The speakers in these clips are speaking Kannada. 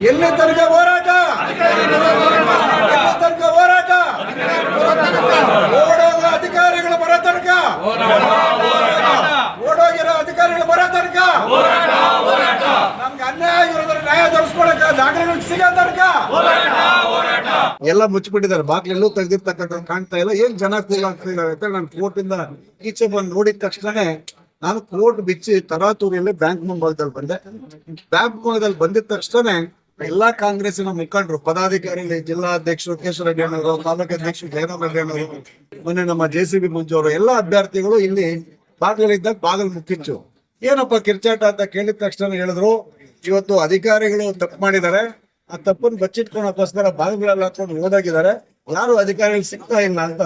ಎಲ್ಲಿ ತನಕ ಹೋರಾಟ? ತನಕ ಹೋರಾಟ? ಓಡೋಗ ಅಧಿಕಾರಿಗಳು ಬರೋ ತನಕ? ಓಡೋಗಿರೋ ಅಧಿಕಾರಿಗಳು ಬರೋ ತನಕ? ನಮ್ಗೆ ಅನ್ಯಾಯ ಆಗಿರೋದ್ರ ನ್ಯಾಯ ದೊರಸ್ಕೊಳಕ ದಾಖಲೆಗಳು ಸಿಗೋ ತನಕ? ಎಲ್ಲ ಮುಚ್ಚಿಬಿಟ್ಟಿದ್ದಾರೆ. ಬಾಗ್ಲೆಲ್ಲೂ ತೆಗೆದಿರ್ತಕ್ಕಂಥ ಕಾಣ್ತಾ ಇಲ್ಲ. ಏನ್ ಜನ ಆಗ್ತಿದ್ದಾರೆ ಅಂತ ನಾನು ಕೋರ್ಟ್ ಇಂದ ಈಚೆ ಬಂದು ನೋಡಿದ ತಕ್ಷಣನೇ ನಾನು ಕೋರ್ಟ್ ಬಿಚ್ಚಿ ತರಾತೂರಿಯಲ್ಲಿ ಬ್ಯಾಂಕ್ ಮುಂಭಾಗದಲ್ಲಿ ಬಂದೆ. ಬ್ಯಾಂಕ್ ಮುಂಭಾಗದಲ್ಲಿ ಬಂದಿದ ತಕ್ಷಣ ಎಲ್ಲಾ ಕಾಂಗ್ರೆಸ್ಸಿನ ಮುಖಂಡರು, ಪದಾಧಿಕಾರಿಗಳು, ಜಿಲ್ಲಾಧ್ಯಕ್ಷರು ಕೇಶವ ರೆಡ್ಡಿ ಅಣ್ಣವರು ತಾಲೂಕು ಅಧ್ಯಕ್ಷರು, ಜಯರಾಮ್ ರೆಡ್ಡಿ ಅಣ್ಣವರು ಮೊನ್ನೆ ನಮ್ಮ ಜೆ ಸಿ ಬಿ ಮಂಜು ಎಲ್ಲ ಅಭ್ಯರ್ಥಿಗಳು ಇಲ್ಲಿ ಬಾಗಿಲಿದ್ದಾಗ ಬಾಗಿಲು ಮುಕ್ಕಿಚ್ಚು ಏನಪ್ಪ ಕಿರ್ಚಾಟ ಅಂತ ಕೇಳಿದ ತಕ್ಷಣ ಹೇಳಿದ್ರು, ಇವತ್ತು ಅಧಿಕಾರಿಗಳು ತಪ್ಪು ಮಾಡಿದ್ದಾರೆ, ಆ ತಪ್ಪನ್ನು ಬಚ್ಚಿಟ್ಕೊಳಕ್ಕೋಸ್ಕರ ಬಾಗಿಲುಗಳೆಲ್ಲ ಹಾಕೊಂಡು ಓಡೋಗಿದ್ದಾರೆ ಯಾರು ಅಧಿಕಾರಿಗಳು ಸಿಗ್ತಾ ಇಲ್ಲ ಅಂತ.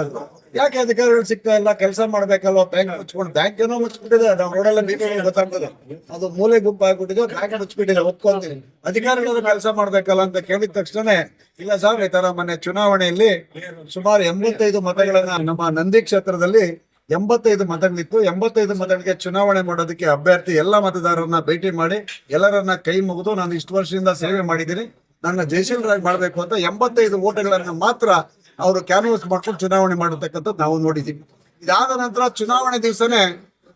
ಯಾಕೆ ಅಧಿಕಾರಿಗಳು ಸಿಗ್ತಾ ಇಲ್ಲ? ಕೆಲಸ ಮಾಡ್ಬೇಕಲ್ವ? ಬ್ಯಾಂಕ್ ಮುಚ್ಕೊಂಡು ಬ್ಯಾಂಕ್ ಏನೋ ಮುಚ್ಚಿಬಿಟ್ಟಿದೆ ನಾವು ರೋಡಲ್ಲ ಗೊತ್ತಾಗ್ತದೆ. ಅದು ಮೂಲೆ ಗುಂಪು ಆಗ್ಬಿಟ್ಟಿದೆ. ಬ್ಯಾಂಕ್ ಮುಚ್ಚಿಬಿಟ್ಟಿದೆ ಒಪ್ಕೊಂತೀನಿ ಅಧಿಕಾರಿಗಳು ಕೆಲಸ ಮಾಡ್ಬೇಕಲ್ಲ ಅಂತ ಕೇಳಿದ ತಕ್ಷಣ ಇಲ್ಲ ಸರ್ ಈ ತರ ಮೊನ್ನೆ ಚುನಾವಣೆಯಲ್ಲಿ ಸುಮಾರು ಎಂಬತ್ತೈದು ಮತಗಳನ್ನ ನಮ್ಮ ನಂದಿ ಕ್ಷೇತ್ರದಲ್ಲಿ ಎಂಬತ್ತೈದು ಮತಗಳಿತ್ತು. ಎಂಬತ್ತೈದು ಮತಗಳಿಗೆ ಚುನಾವಣೆ ಮಾಡೋದಕ್ಕೆ ಅಭ್ಯರ್ಥಿ ಎಲ್ಲ ಮತದಾರರನ್ನ ಭೇಟಿ ಮಾಡಿ, ಎಲ್ಲರನ್ನ ಕೈ ಮುಗಿದು, ನಾನು ಇಷ್ಟು ವರ್ಷದಿಂದ ಸೇವೆ ಮಾಡಿದ್ದೀನಿ. ನನ್ನ ಜಯಶೀಲರಾಗಿ ಮಾಡಬೇಕು ಅಂತ ಎಂಬತ್ತೈದು ಓಟಗಳನ್ನು ಮಾತ್ರ ಅವರು ಕ್ಯಾನ್ವಸ್ ಮಾಡ್ಕೊಂಡು ಚುನಾವಣೆ ಮಾಡತಕ್ಕಂಥದ್ದು ನಾವು ನೋಡಿದ್ದೀವಿ. ಇದಾದ ನಂತರ ಚುನಾವಣೆ ದಿವಸನೇ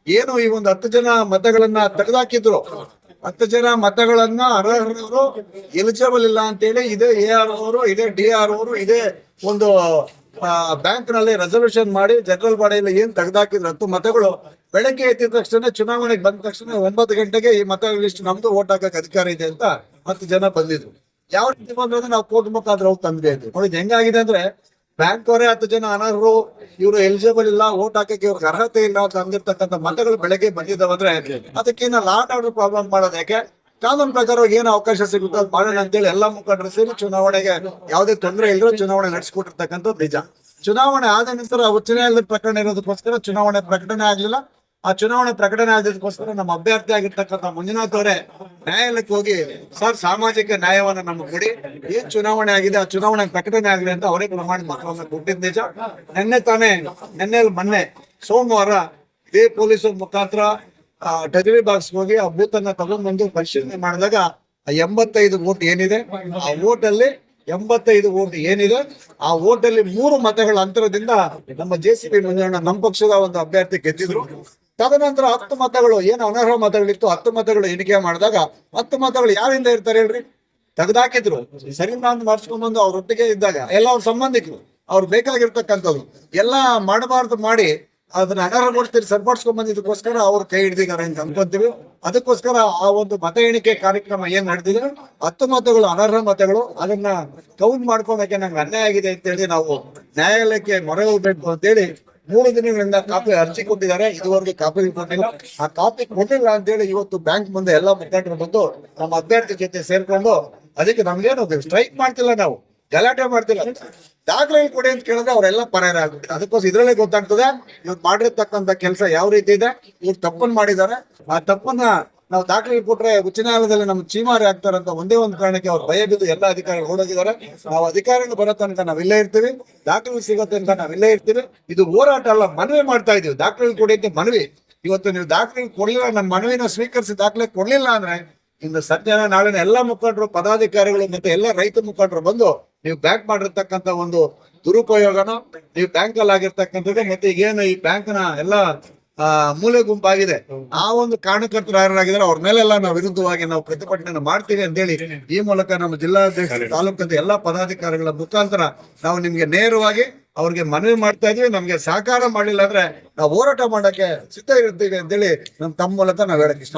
ಏನು ಈ ಒಂದು ಹತ್ತು ಜನ ಮತಗಳನ್ನ ತೆಗೆದಾಕಿದ್ರು. ಹತ್ತು ಜನ ಮತಗಳನ್ನ ಅರ್ಹರವರು ಎಲಿಜಿಬಲ್ ಇಲ್ಲ ಅಂತೇಳಿ ಇದೇ ಎ ಆರ್ ಅವರು, ಇದೇ ಡಿ ಆರ್ ಅವರು, ಇದೇ ಒಂದು ಬ್ಯಾಂಕ್ನಲ್ಲಿ ರೆಸಲ್ಯೂಷನ್ ಮಾಡಿ ಜನರಲ್ ಬಾಡಿಯಲ್ಲಿ ಏನ್ ತೆಗೆದಾಕಿದ್ರು ಹತ್ತು ಮತಗಳು ಬೆಳಗ್ಗೆ ಎದ್ದಿದ ತಕ್ಷಣ ಚುನಾವಣೆಗೆ ಬಂದ ತಕ್ಷಣ ಒಂಬತ್ತು ಗಂಟೆಗೆ ಈ ಮತ ಲಿಸ್ಟ್ ನಮ್ದು ಓಟ್ ಹಾಕಕ್ಕೆ ಅಧಿಕಾರ ಇದೆ ಅಂತ ಹತ್ತು ಜನ ಬಂದಿದ್ರು. ಯಾವ ರೀತಿ ಬಂದ್ರೆ ನಾವು ಕೋರ್ಟ್ ಮುಖಾಂತರ ಹೋಗಿ ತಂದ್ವಿ ನೋಡಿದ್ ನೋಡಿ ಹೆಂಗಾಗಿದೆ ಅಂದ್ರೆ ಬ್ಯಾಂಕ್ ಅವರೇ ಹತ್ತು ಜನ ಅನರ್ಹರು, ಇವರು ಎಲಿಜಿಬಲ್ ಇಲ್ಲ ಓಟ್ ಹಾಕಕ್ಕೆ ಇವ್ರಿಗೆ ಅರ್ಹತೆ ಇಲ್ಲ ಅಂತ ಅಂದಿರ್ತಕ್ಕಂಥ ಮತಗಳು ಬೆಳಗ್ಗೆ ಬಂದಿದ್ದಾವಂದ್ರೆ ಅದಕ್ಕಿನ್ನ ಲಾಟ್ ಆರ್ಡರ್ ಪ್ರಾಬ್ಲಮ್ ಮಾಡೋದಕ್ಕೆ ಕಾನೂನು ಪ್ರಕಾರ ಏನು ಅವಕಾಶ ಸಿಗುತ್ತೋ ಅದು ಮಾಡೋಣ ಅಂತೇಳಿ ಎಲ್ಲಾ ಮುಖಂಡರು ಸೇರಿ ಚುನಾವಣೆಗೆ ಯಾವುದೇ ತೊಂದರೆ ಇಲ್ಲರೂ ಚುನಾವಣೆ ನಡೆಸಿಕೊಟ್ಟಿರ್ತಕ್ಕಂಥದ್ದು ನಿಜ. ಚುನಾವಣೆ ಆದ ನಂತರ ಉಚ್ಚ ನ್ಯಾಯಾಲಯದ ಪ್ರಕರಣ ಇರೋದಕ್ಕೋಸ್ಕರ ಚುನಾವಣೆ ಪ್ರಕಟಣೆ ಆಗ್ಲಿಲ್ಲ. ಆ ಚುನಾವಣೆ ಪ್ರಕಟಣೆ ಆಗೋದಕ್ಕೋಸ್ಕರ ನಮ್ಮ ಅಭ್ಯರ್ಥಿ ಆಗಿರ್ತಕ್ಕಂಥ ಮಂಜುನಾಥ್ ಅವರೇ ನ್ಯಾಯಾಲಯಕ್ಕೆ ಹೋಗಿ, ಸರ್, ಸಾಮಾಜಿಕ ನ್ಯಾಯವನ್ನ ನಮ್ಗೆ ಕೊಡಿ. ಏನ್ ಚುನಾವಣೆ ಆಗಿದೆ, ಆ ಚುನಾವಣೆ ಪ್ರಕಟಣೆ ಆಗಿದೆ ಅಂತ ಅವರೇ ಪ್ರಮಾಣ ಪತ್ರವನ್ನು ಕೊಟ್ಟಿದ್ ನಿಜ. ನಿನ್ನೆ ತಾನೇ, ನಿನ್ನೆ ಮೊನ್ನೆ, ಸೋಮವಾರ ಇದೇ ಪೊಲೀಸರ ಮುಖಾಂತರ ಡಜರಿ ಬಾಕ್ಸ್ ಹೋಗಿ ಆ ಬೂತ್ ಅನ್ನ ತಗೊಂಡ್ಬಂದು ಪರಿಶೀಲನೆ ಮಾಡಿದಾಗ ಆ ಎಂಬತ್ತೈದು ವೋಟ್ ಏನಿದೆ, ಆ ವೋಟ್ ಅಲ್ಲಿ ಎಂಬತ್ತೈದು ವೋಟ್ ಏನಿದೆ, ಆ ವೋಟ್ ಅಲ್ಲಿ ಮೂರು ಮತಗಳ ಅಂತರದಿಂದ ನಮ್ಮ ಜೆ ಸಿ ಪಿ ಮಂಜಣ್ಣ ನಮ್ಮ ಪಕ್ಷದ ಒಂದು ಅಭ್ಯರ್ಥಿ ಗೆದ್ದಿದ್ರು. ತದನಂತರ ಹತ್ತು ಮತಗಳು, ಏನು ಅನರ್ಹ ಮತಗಳಿತ್ತು, ಹತ್ತು ಮತಗಳು ಎಣಿಕೆ ಮಾಡಿದಾಗ ಹತ್ತು ಮತಗಳು ಯಾರಿಂದ ಇರ್ತಾರೆ ಹೇಳ್ರಿ? ತೆಗೆದಾಕಿದ್ರು. ಸರಿನಾ ಅಂತ ಮಾಡಿಸ್ಕೊಂಡ್ಬಂದು ಅವ್ರೊಟ್ಟಿಗೆ ಇದ್ದಾಗ, ಎಲ್ಲ ಅವ್ರ ಸಂಬಂಧಿಕರು, ಅವ್ರು ಬೇಕಾಗಿರ್ತಕ್ಕಂಥದ್ದು ಎಲ್ಲ ಮಾಡಬಾರ್ದು ಮಾಡಿ ಅದನ್ನ ಅನರ್ಹಗೊಳಿಸ್ತೀರಿ ಸರಿಪಡಿಸ್ಕೊಂಡ್ ಬಂದಿದ್ದಕ್ಕೋಸ್ಕರ ಅವ್ರು ಕೈ ಹಿಡಿದಿದ್ದಾರೆ ಅಂತ ಅನ್ಕೊಂತೀವಿ. ಅದಕ್ಕೋಸ್ಕರ ಆ ಒಂದು ಮತ ಎಣಿಕೆ ಕಾರ್ಯಕ್ರಮ ಏನ್ ನಡೆದಿದೆ? ಹತ್ತು ಮತಗಳು, ಅನರ್ಹ ಮತಗಳು, ಅದನ್ನ ಕೌಂಟ್ ಮಾಡ್ಕೊಳಕ್ಕೆ ನಂಗೆ ಅನ್ಯಾಯ ಆಗಿದೆ ಅಂತೇಳಿ ನಾವು ನ್ಯಾಯಾಲಯಕ್ಕೆ ಮೊರೆ ಹೋಗ್ಬೇಕು ಅಂತೇಳಿ ಮೂರು ದಿನಗಳಿಂದ ಕಾಪಿ ಅರ್ಜಿ ಕೊಟ್ಟಿದ್ದಾರೆ. ಇದುವರೆಗೆ ಕಾಪಿ ಕೊಟ್ಟಿಲ್ಲ. ಆ ಕಾಪಿ ಕೊಟ್ಟಿಲ್ಲ ಅಂತೇಳಿ ಇವತ್ತು ಬ್ಯಾಂಕ್ ಮುಂದೆ ಎಲ್ಲ ಮುಖಂಡರು ಬಂದು ನಮ್ಮ ಅಭ್ಯರ್ಥಿ ಜೊತೆ ಸೇರ್ಕೊಂಡು ಅದಕ್ಕೆ ನಮ್ಗೇನು ಸ್ಟ್ರೈಕ್ ಮಾಡ್ತಿಲ್ಲ ನಾವು. ಗಲಾಟೆ ಮಾಡ್ತಿಲ್ಲ. ದಾಖಲೆ ಕೊಡಿ ಅಂತ ಕೇಳಿದ್ರೆ ಅವರೆಲ್ಲ ಪರಾಯ ಆಗುತ್ತೆ ಅದಕ್ಕೋಸ್ಕರ ಇದ್ರಲ್ಲೇ ಗೊತ್ತಾಗ್ತದೆ. ಇವತ್ತು ಮಾಡಿರ್ತಕ್ಕಂಥ ಕೆಲಸ ಯಾವ ರೀತಿ ಇದೆ? ಇವ್ರು ತಪ್ಪನ್ನು ಮಾಡಿದ್ದಾರೆ. ಆ ತಪ್ಪನ್ನ ನಾವು ದಾಖಲೆ ಕೊಟ್ರೆ ಉಚ್ಚ ನ್ಯಾಯಾಲಯದಲ್ಲಿ ನಮ್ಮ ಚೀಮಾರಿ ಆಗ್ತಾರೆ ಅಂತ ಒಂದೇ ಒಂದು ಕಾರಣಕ್ಕೆ ಅವ್ರು ಭಯ ಬಿದ್ದು ಎಲ್ಲ ಅಧಿಕಾರಿಗಳು ಓಡೋಗಿದ್ದಾರೆ. ನಾವು ಅಧಿಕಾರಿಗಳು ಬರೋ ತನಕ ನಾವು ಇಲ್ಲೇ ಇರ್ತೀವಿ. ದಾಖಲೆ ಸಿಗುತ್ತೆ ಅಂತ ನಾವು ಇಲ್ಲೇ ಇರ್ತೀವಿ. ಇದು ಹೋರಾಟ ಅಲ್ಲ, ಮನವಿ ಮಾಡ್ತಾ ಇದೀವಿ ದಾಖಲೆ ಕೊಡಿ ಅಂತ ಮನವಿ. ಇವತ್ತು ನೀವು ದಾಖಲೆ ಕೊಡಲಿಲ್ಲ ನಮ್ಮ ಮನವಿನ ಸ್ವೀಕರಿಸಿ ದಾಖಲೆ ಕೊಡ್ಲಿಲ್ಲ ಅಂದ್ರೆ ಇಂದು ಸದ್ಯನ ನಾಳೆನ ಎಲ್ಲ ಮುಖಂಡರು, ಪದಾಧಿಕಾರಿಗಳು ಮತ್ತೆ ಎಲ್ಲ ರೈತ ಮುಖಂಡರು ಬಂದು ನೀವು ಬ್ಯಾಂಕ್ ಮಾಡಿರ್ತಕ್ಕಂಥ ಒಂದು ದುರುಪಯೋಗನ, ನೀವು ಬ್ಯಾಂಕ್ ಅಲ್ಲಿ ಆಗಿರ್ತಕ್ಕಂಥದ್ದು ಮತ್ತೆ ಈಗೇನು ಈ ಬ್ಯಾಂಕ್ನ ಎಲ್ಲ ಆ, ಮೂಲೆ ಗುಂಪಾಗಿದೆ. ಆ ಒಂದು ಕಾರಣಕರ್ತರು ಯಾರಾಗಿದ್ದಾರೆ ಅವ್ರ ಮೇಲೆಲ್ಲ ನಾವು ವಿರುದ್ಧವಾಗಿ ನಾವು ಪ್ರತಿಭಟನೆ ಮಾಡ್ತೀವಿ ಅಂತೇಳಿ ಈ ಮೂಲಕ ನಮ್ಮ ಜಿಲ್ಲಾಧ್ಯಕ್ಷ ತಾಲೂಕದ ಎಲ್ಲಾ ಪದಾಧಿಕಾರಿಗಳ ಮುಖಾಂತರ ನಾವು ನಿಮ್ಗೆ ನೇರವಾಗಿ ಅವ್ರಿಗೆ ಮನವಿ ಮಾಡ್ತಾ ಇದೀವಿ. ನಮ್ಗೆ ಸಹಕಾರ ಮಾಡಲಿಲ್ಲ ಅಂದ್ರೆ ನಾವು ಹೋರಾಟ ಮಾಡಕ್ಕೆ ಸಿದ್ಧ ಇರ್ತೀವಿ ಅಂತೇಳಿ ನಮ್ ತಮ್ಮ ಮೂಲಕ ನಾವು ಹೇಳಕ್ ಇಷ್ಟ